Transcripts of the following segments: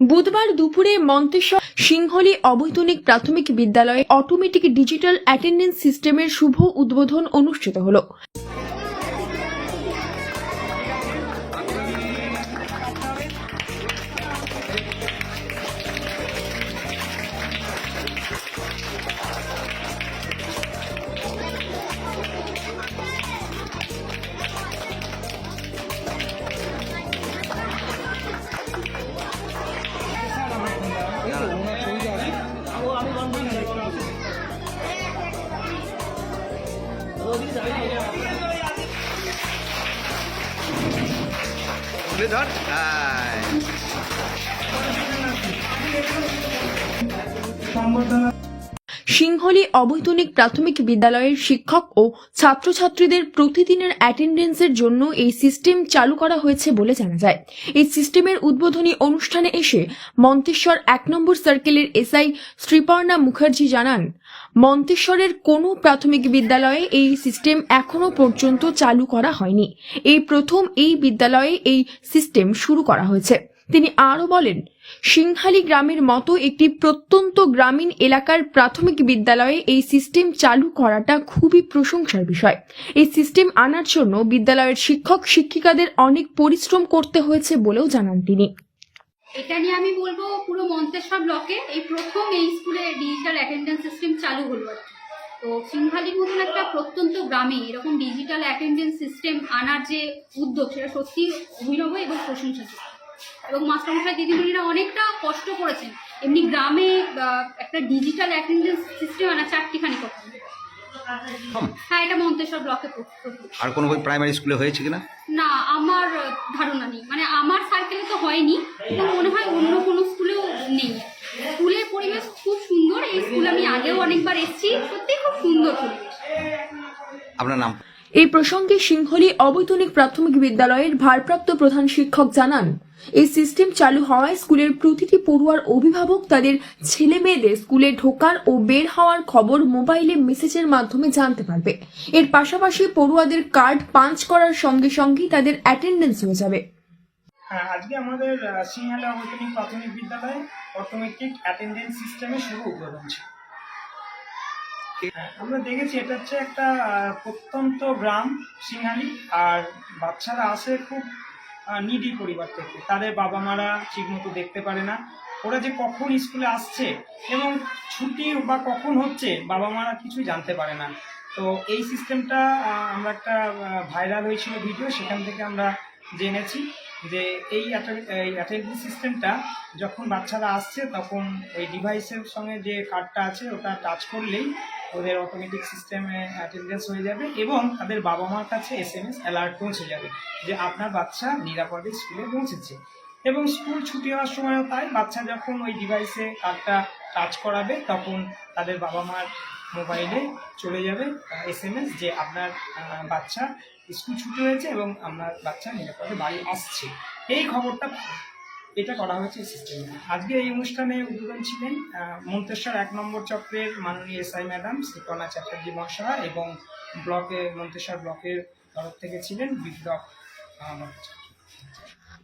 বুধবার দুপুরে মন্তেশ্বর সিংহলি অবৈতনিক প্রাথমিক বিদ্যালয়ে অটোমেটিক ডিজিটাল অ্যাটেন্ডেন্স সিস্টেমের শুভ উদ্বোধন অনুষ্ঠিত হলো। তুলে ধর আয়। সিংহলী অবৈতনিক প্রাথমিক বিদ্যালয়ের শিক্ষক ও ছাত্রছাত্রীদের প্রতিদিনের অ্যাটেন্ডেন্সের জন্য এই সিস্টেম চালু করা হয়েছে বলে জানা যায়। এই সিস্টেমের উদ্বোধনী অনুষ্ঠানে এসে মন্তেশ্বর এক নম্বর সার্কেলের এসআই শ্রীপর্ণা মুখার্জি জানান, মন্তেশ্বরের কোনো প্রাথমিক বিদ্যালয়ে এই সিস্টেম এখনও পর্যন্ত চালু করা হয়নি। এই প্রথম এই বিদ্যালয়ে এই সিস্টেম শুরু করা হয়েছে। তিনি আরও বলেন, সিংহালি গ্রামের মতো একটি প্রত্যন্ত গ্রামীণ এলাকার প্রাথমিক বিদ্যালয়ে এই সিস্টেম চালু করাটা খুবই প্রশংসার বিষয়। এই সিস্টেম আনার জন্য বিদ্যালয়ের শিক্ষক, শিক্ষিকাদের অনেক পরিশ্রম করতে হয়েছে বলেও জানান তিনি। এটা নিয়ে আমি বলব পুরো মন্তেশ্বর ব্লকে এই প্রথম এই স্কুলে ডিজিটাল অ্যাটেন্ডেন্স সিস্টেম চালু হলো। তো সিংহালির মতন একটা প্রত্যন্ত গ্রামে এরকম ডিজিটাল অ্যাটেন্ডেন্স সিস্টেম আনার যে উদ্যোগ, সেটা সত্যি অভিনব এবং প্রশংসাযোগ্য এবং মাস্টারমশাই দিদিমণিরা অনেকটা কষ্ট করেছেন। এমনি গ্রামে একটা ডিজিটাল অ্যাটেন্ডেন্স সিস্টেম আনা চারটিখানি কথা হ্যাঁ এটা মন্তেশ্বর ব্লকে আর কোনো বই প্রাইমারি স্কুলে হয়েছে কিনা? না আমার ধারণা নেই। মানে আমার সার্কেলে তো হয়নি কিন্তু মনে হয় অন্য কোনো স্কুলেও নেই। স্কুলের পরিবেশ খুব সুন্দর এই স্কুল আমি আগেও অনেকবার এসেছি। সত্যি খুব সুন্দর পরিবেশ। আপনার নাম? এই প্রসঙ্গে সিংহলী অবৈতনিক প্রাথমিক বিদ্যালয়ের ভারপ্রাপ্ত প্রধান শিক্ষক জানান, এই সিস্টেম চালু হওয়ায় স্কুলের প্রতিটি পড়ুয়ার অভিভাবক তাদের ছেলে মেয়েদের স্কুলে ঢোকার ও বের হওয়ার খবর মোবাইলে মেসেজের মাধ্যমে জানতে পারবে। এর পাশাপাশি পড়ুয়াদের কার্ড পাঞ্চ করার সঙ্গে সঙ্গেই তাদের অ্যাটেন্ডেন্স হয়ে যাবে। হ্যাঁ আজকে আমাদের সিংহালা অবৈতনিক প্রাথমিক বিদ্যালয়ে অটোমেটিক অ্যাটেন্ডেন্স সিস্টেমের শুভ উদ্বোধন ছিল আমরা দেখেছি এটা হচ্ছে একটা প্রত্যন্ত গ্রাম সিংহালি আর বাচ্চারা আসে খুব নিডি পরিবার থেকে। তাদের বাবা মারা ঠিকমতো দেখতে পারে না। ওরা যে কখন স্কুলে আসছে এবং ছুটি বা কখন হচ্ছে বাবা মারা কিছুই জানতে পারে না। তো এই সিস্টেমটা আমরা একটা ভাইরাল হয়েছিল ভিডিও সেখান থেকে আমরা জেনেছি যে এই অ্যাটেন্ডেন্স সিস্টেমটা যখন বাচ্চারা আসছে, তখন ওই ডিভাইসের সঙ্গে যে কার্ডটা আছে, ওটা টাচ করলেই ওদের অটোমেটিক সিস্টেমে অ্যাটেন্ডেন্স হয়ে যাবে এবং তাদের বাবা মার কাছে এস এম এস অ্যালার্ট পৌঁছে যাবে যে আপনার বাচ্চা নিরাপদে স্কুলে পৌঁছেছে। এবং স্কুল ছুটি হওয়ার সময়ও তাই, বাচ্চা যখন ওই ডিভাইসে কার্ডটা টাচ করাবে, তখন তাদের বাবা মার মোবাইলে চলে যাবে এস এম এস যে আপনার বাচ্চা স্কুল ছুটি হয়েছে এবং আপনার বাচ্চা নিরাপদে বাড়ি আসছে। এই খবরটা এটা করা হয়েছে সিস্টেমে আজকে এই অনুষ্ঠানে উদ্বোধন ছিলেন মন্তেশ্বর এক নম্বর চক্রের মাননীয় এসআই ম্যাডাম শ্রীকর্ণা চ্যাটার্জি মহাশয়া এবং ব্লকে মন্তেশ্বর ব্লকের তরফ থেকে ছিলেন বিপ্লব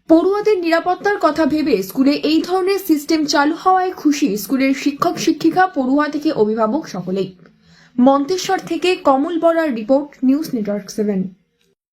পড়ুয়াদের নিরাপত্তার কথা ভেবে স্কুলে এই ধরনের সিস্টেম চালু হওয়ায় খুশি স্কুলের শিক্ষক, শিক্ষিকা, পড়ুয়া থেকে অভিভাবক সকলেই। মন্তেশ্বর থেকে Kamal Barar report, news network seven.